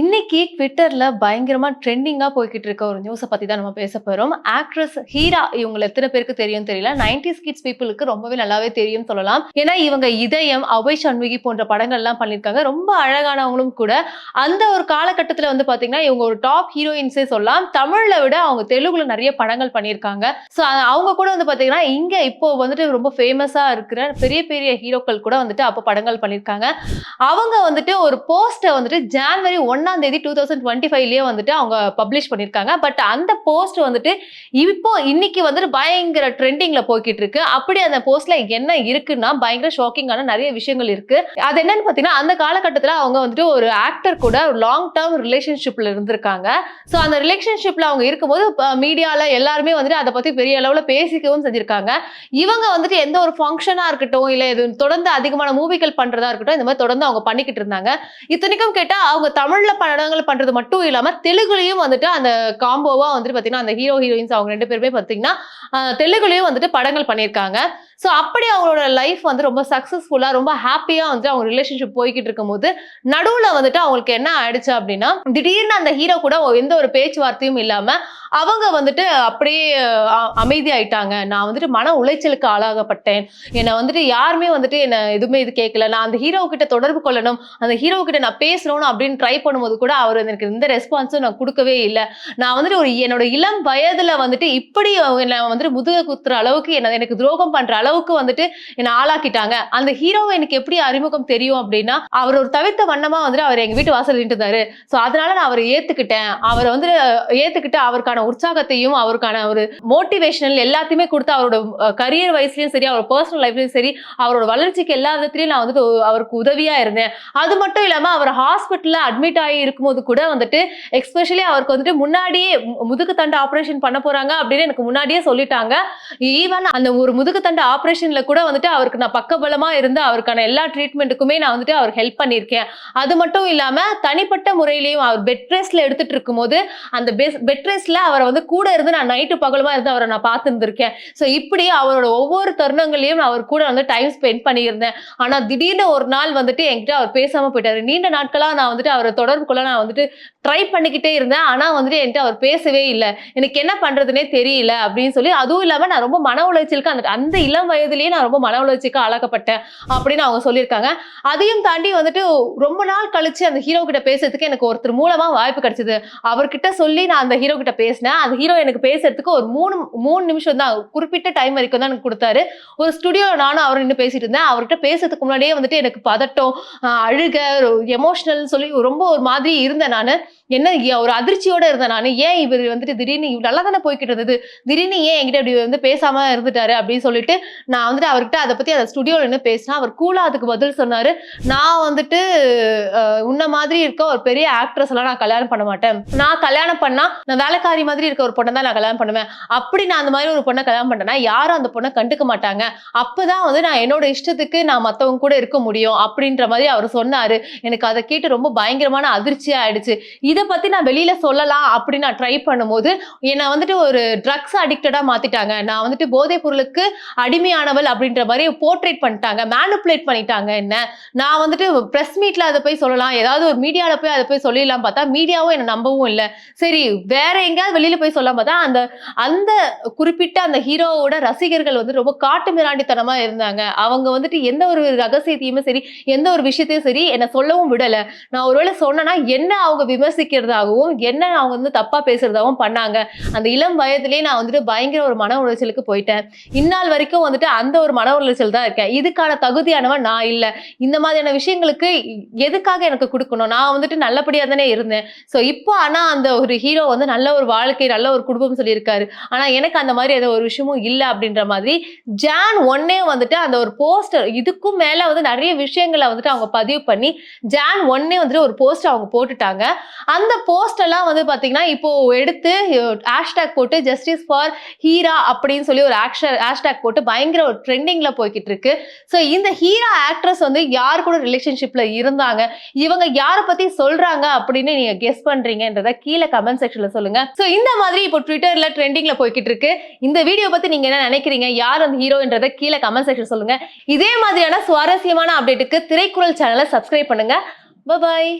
இன்னைக்கு ட்விட்டர்ல பயங்கரமா ட்ரெண்டிங்கா போய்கிட்டு இருக்க ஒரு நியூஸை பத்தி தான் நம்ம பேச போறோம். ஆக்ட்ரஸ் ஹீரா இவங்களை எத்தனை பேருக்கு தெரியும் தெரியல. நைன்டி கிட்ஸ் பீப்புளுக்கு ரொம்பவே நல்லாவே தெரியும் சொல்லலாம். ஏன்னா இவங்க இதயம் அபய் சண்முகி போன்ற படங்கள்லாம் பண்ணியிருக்காங்க. ரொம்ப அழகானவங்களும் கூட. அந்த ஒரு காலகட்டத்தில் வந்து பாத்தீங்கன்னா இவங்க ஒரு டாப் ஹீரோயின்ஸே சொல்லலாம். தமிழ்ல விட அவங்க தெலுங்குல நிறைய படங்கள் பண்ணியிருக்காங்க. ஸோ அவங்க கூட வந்து பாத்தீங்கன்னா இங்க இப்போ வந்துட்டு ரொம்ப ஃபேமஸா இருக்கிற பெரிய பெரிய ஹீரோக்கள் கூட வந்துட்டு அப்போ படங்கள் பண்ணியிருக்காங்க. அவங்க வந்துட்டு ஒரு போஸ்ட்டை வந்துட்டு ஜான்வரி ஒன்னாம் தேதி டூ தௌசண்ட் டுவெண்ட்டி ஃபைவ்லயே வந்துட்டு அவங்க பப்ளிஷ் பண்ணியிருக்காங்க பட் அந்த போஸ்ட் வந்துட்டு இப்போ இன்னைக்கு வந்துட்டு பயங்கர ட்ரெண்டிங்ல போய்கிட்டு இருக்கு அப்படி அந்த போஸ்ட்ல என்ன இருக்குன்னா பயங்கர ஷாக்கிங்கான நிறைய விஷயங்கள் இருக்கு. அது என்னன்னு பாத்தீங்கன்னா அந்த காலகட்டத்தில் அவங்க வந்துட்டு ஒரு ஆக்டர் கூட ஒரு லாங் டேர்ம் ரிலேஷன்ஷிப்ல இருந்திருக்காங்க. ஸோ அந்த ரிலேஷன்ஷிப்ல அவங்க இருக்கும்போது மீடியால எல்லாருமே வந்துட்டு அதை பத்தி பெரிய அளவுல பேசிக்கவும் செஞ்சிருக்காங்க. இவங்க வந்துட்டு எந்த ஒரு ஃபங்க்ஷனா இருக்கட்டும் இல்ல இது தொடர்ந்து அதிகமான மூவிகள் பண்றதா இருக்கட்டும் இந்த மாதிரி தொடர்ந்து அவங்க பண்ணிக்கிட்டு இருந்தாங்க. இத்தனைக்கும் கேட்டா அவங்க தமிழ்ல படங்கள் பண்றது மட்டும் இல்லாம தெலுங்குலயும் வந்துட்டு அந்த காம்போவா வந்துட்டு பாத்தீங்கன்னா அந்த ஹீரோ ஹீரோயின்ஸ் அவங்க ரெண்டு பேருமே பாத்தீங்கன்னா தெலுங்குலயும் வந்துட்டு படங்கள் பண்ணியிருக்காங்க. ஸோ அப்படி அவங்களோட லைஃப் வந்து ரொம்ப சக்ஸஸ்ஃபுல்லாக ரொம்ப ஹாப்பியா வந்துட்டு அவங்க ரிலேஷன்ஷிப் போய்கிட்டு இருக்கும்போது நடுவுல வந்துட்டு அவங்களுக்கு என்ன ஆயிடுச்சு அப்படின்னா திடீர்னு அந்த ஹீரோ கூட எந்த ஒரு பேச்சுவார்த்தையும் இல்லாம அவங்க வந்துட்டு அப்படியே அமைதியாயிட்டாங்க. நான் வந்துட்டு மன உளைச்சலுக்கு ஆளாகப்பட்டேன். என்னை வந்துட்டு யாருமே வந்துட்டு என்ன எதுவுமே இது கேட்கல. நான் அந்த ஹீரோ கிட்ட தொடர்பு கொள்ளணும். அந்த ஹீரோ கிட்ட நான் பேசணும் அப்படின்னு ட்ரை பண்ணும் பண்ணும்போது கூட அவர் எனக்கு எந்த ரெஸ்பான்ஸும் நான் கொடுக்கவே இல்லை. நான் வந்துட்டு ஒரு என்னோட இளம் வயதுல வந்துட்டு இப்படி என்னை வந்துட்டு முதுக குத்துற அளவுக்கு என்ன எனக்கு துரோகம் பண்ற அளவுக்கு வந்துட்டு என்னை ஆளாக்கிட்டாங்க. அந்த ஹீரோவை எனக்கு எப்படி அறிமுகம் தெரியும் அப்படின்னா அவர் ஒரு தவிர்த்த வண்ணமா வந்துட்டு அவர் எங்க வீட்டு வாசல் நின்றுதாரு ஸோ அதனால நான் அவரை ஏத்துக்கிட்டேன். அவரை வந்து ஏத்துக்கிட்டு அவருக்கான உற்சாகத்தையும் அவருக்கான ஒரு மோட்டிவேஷனல் எல்லாத்தையுமே கொடுத்து அவரோட கரியர் வயசுலயும் சரி அவர் பர்சனல் லைஃப்லயும் சரி அவரோட வளர்ச்சிக்கு எல்லா விதத்துலயும் நான் வந்துட்டு அவருக்கு உதவியா இருந்தேன். அது மட்டும் இல்லாம அவர் ஹாஸ்பிட்டல்ல அட்மிட் ஆகி இருக்கும்போது கூட வந்துட்டு எஸ்பெஷலி அவருக்கு வந்துட்டு முன்னாடியே முதுகு தண்டு ஆப்ரேஷன் பண்ண போறாங்க அப்படின்னு எனக்கு முன்னாடியே சொல்லிட்டாங்க. ஈவன் அந்த ஒரு முதுகு தண்டு ஆப்ரேஷன்ல கூட வந்துட்டு அவருக்கு நான் பக்கபலமா இருந்து அவருக்கான எல்லா ட்ரீட்மெண்ட்டுக்குமே நான் வந்துட்டு அவருக்கு ஹெல்ப் பண்ணியிருக்கேன். அது மட்டும் இல்லாம தனிப்பட்ட முறையிலையும் அவர் பெட் ரெஸ்ட்ல எடுத்துட்டு இருக்கும்போது அந்த பெட் ரெஸ்ட்ல அவரை வந்து கூட இருந்து நான் நைட்டு பகலுமா இருந்து அவரை நான் பார்த்துருந்துருக்கேன். ஸோ இப்படி அவரோட ஒவ்வொரு தருணங்களையும் நான் அவர் கூட வந்து டைம் ஸ்பெண்ட் பண்ணியிருந்தேன். ஆனா திடீர்னு ஒரு நாள் வந்துட்டு என்கிட்ட அவர் பேசாம போயிட்டாரு. நீண்ட நாட்களா நான் வந்துட்டு அவரை தொடர்பு கொள்ள நான் வந்துட்டு ட்ரை பண்ணிக்கிட்டே இருந்தேன். ஆனால் வந்துட்டு என்கிட்ட அவர் பேசவே இல்லை. எனக்கு என்ன பண்றதுனே தெரியல அப்படின்னு சொல்லி அதுவும் இல்லாமல் நான் ரொம்ப மன உளைச்சலுக்கு அந்த அந்த இளம் வயதிலேயே நான் ரொம்ப மன உளைச்சலுக்கு ஆளாக்கப்பட்டேன் அப்படின்னு அவங்க சொல்லியிருக்காங்க. அதையும் தாண்டி வந்துட்டு ரொம்ப நாள் கழிச்சு அந்த ஹீரோ கிட்ட பேசுறதுக்கு எனக்கு ஒருத்தர் மூலமா வாய்ப்பு கிடைச்சது. அவர்கிட்ட சொல்லி நான் அந்த ஹீரோ கிட்ட பேசினேன். அந்த ஹீரோ எனக்கு பேசுறதுக்கு ஒரு மூணு மூணு நிமிஷம் தான் குறிப்பிட்ட டைம் வரைக்கும் தான் எனக்கு கொடுத்தாரு. ஒரு ஸ்டுடியோ நானும் அவர் நின்று பேசிட்டு இருந்தேன். அவர்கிட்ட பேசுறதுக்கு முன்னாடியே வந்துட்டு எனக்கு பதட்டம் அழுக எமோஷனல் சொல்லி ரொம்ப ஒரு மாதிரி இருந்தேன் நான். என்ன ஒரு அதிர்ச்சியோட இருந்தேன் நான். ஏன் இவர் வந்துட்டு திடீர்னு இவ் நல்லா தானே போய்கிட்டு இருந்தது? திடீர்னு ஏன் என்கிட்ட இப்படி வந்து பேசாம இருந்துட்டாரு அப்படின்னு சொல்லிட்டு நான் வந்துட்டு அவர்கிட்ட அதை பத்தி அந்த ஸ்டுடியோல நின்று பேசினா அவர் கூலா அதுக்கு பதில் சொன்னாரு. நான் வந்துட்டு உன்ன மாதிரி இருக்க ஒரு பெரிய ஆக்ட்ரஸ் எல்லாம் நான் கல்யாணம் பண்ண மாட்டேன். நான் கல்யாணம் பண்ணா நான் வேலைக்காரி மாதிரி இருக்க ஒரு பொண்ணை தான் நான் கல்யாணம் பண்ணுவேன். அப்படி நான் அந்த மாதிரி ஒரு பொண்ணை கல்யாணம் பண்ணேன்னா யாரும் அந்த பொண்ணை கண்டுக்க மாட்டாங்க. அப்பதான் வந்து நான் என்னோட இஷ்டத்துக்கு நான் மத்தவங்க கூட இருக்க முடியும் அப்படின்ற மாதிரி அவர் சொன்னாரு. எனக்கு அதை கேட்டு ரொம்ப பயங்கரமான அதிர்ச்சியா ஆயிடுச்சு. இதை பத்தி நான் வெளியில சொல்லலாம் அப்படின்னு நான் ட்ரை பண்ணும்போது என்னை வந்துட்டு ஒரு ட்ரக்ஸ் அடிக்டடா மாத்திட்டாங்க. நான் வந்துட்டு போதைப் பொருளுக்கு அடிமையானவள் அப்படின்ற மாதிரி போர்ட்ரேட் பண்ணிட்டாங்க மேனுப்புலேட் பண்ணிட்டாங்க என்ன. நான் வந்துட்டு ப்ரெஸ் மீட்ல அதை போய் சொல்லலாம். ஏதாவது ஒரு மீடியால போய் அதை போய் சொல்லிடலாம் பார்த்தா மீடியாவும் என்னை நம்பவும் இல்லை. சரி வேற எங்கேயாவது வெளியில போய் சொல்லலாம் பார்த்தா அந்த அந்த குறிப்பிட்ட அந்த ஹீரோவோட ரசிகர்கள் வந்து ரொம்ப காட்டு மிராண்டித்தனமா இருந்தாங்க. அவங்க வந்துட்டு எந்த ஒரு ரகசியத்தையுமே சரி எந்த ஒரு விஷயத்தையும் சரி என்னை சொல்லவும் விடல. நான் ஒருவேளை சொன்னேன்னா என்ன அவங்க விமர்சிக்கிறதாகவும் என்ன அவங்க வந்து தப்பா பேசுறதாகவும் பண்ணாங்க. அந்த இளம் வயதுலேயே நான் வந்துட்டு பயங்கர ஒரு மன உளைச்சலுக்கு போயிட்டேன். இந்நாள் வரைக்கும் வந்துட்டு அந்த ஒரு மன உளைச்சல் தான் இருக்கேன். இதுக்கான தகுதியானவன் நான் இல்லை. இந்த மாதிரியான விஷயங்களுக்கு எதுக்காக எனக்கு கொடுக்கணும்? நான் வந்துட்டு நல்லபடியா தானே இருந்தேன். ஸோ இப்போ ஆனா அந்த ஒரு ஹீரோ வந்து நல்ல ஒரு வாழ்க்கை நல்ல ஒரு குடும்பம் சொல்லியிருக்காரு. ஆனா எனக்கு அந்த மாதிரி ஏதோ ஒரு விஷயமும் இல்லை அப்படின்ற மாதிரி ஜான் ஒன்னே வந்துட்டு அந்த ஒரு போஸ்டர் இதுக்கும் மேல வந்து நிறைய விஷயங்களை வந்துட்டு அவங்க பதிவு பண்ணி ஜான் ஒன்னே வந்துட்டு ஒரு போஸ்டர் அவங்க போட்டுட்டாங்க. அந்த போஸ்ட் எல்லாம் வந்து பாத்தீங்கன்னா இப்போ எடுத்து ஹேஷ்டேக் போட்டு ஜஸ்டிஸ் ஃபார் ஹீரா அப்படின்னு சொல்லி ஒரு ஆக்ஷன் ஹேஷ்டேக் போட்டு பயங்கர ஒரு ட்ரெண்டிங்ல போய்கிட்டு இருக்கு ஸோ இந்த ஹீரா ஆக்ட்ரஸ் வந்து யார் கூட ரிலேஷன்ஷிப்ல இருந்தாங்க? இவங்க யாரை பத்தி சொல்றாங்க அப்படின்னு நீங்க கெஸ் பண்றீங்கன்றத கீழே கமெண்ட் செக்ஷன்ல சொல்லுங்க. ஸோ இந்த மாதிரி இப்போ ட்விட்டர்ல ட்ரெண்டிங்ல போய்கிட்டு இருக்கு இந்த வீடியோ பத்தி நீங்க என்ன நினைக்கிறீங்க? யார் அந்த ஹீரோன்றத கீழே கமெண்ட் செக்ஷன் சொல்லுங்க. இதே மாதிரியான சுவாரஸ்யமான அப்டேட்டுக்கு திரைக்குறள் சேனலை சப்ஸ்கிரைப் பண்ணுங்க. பாய்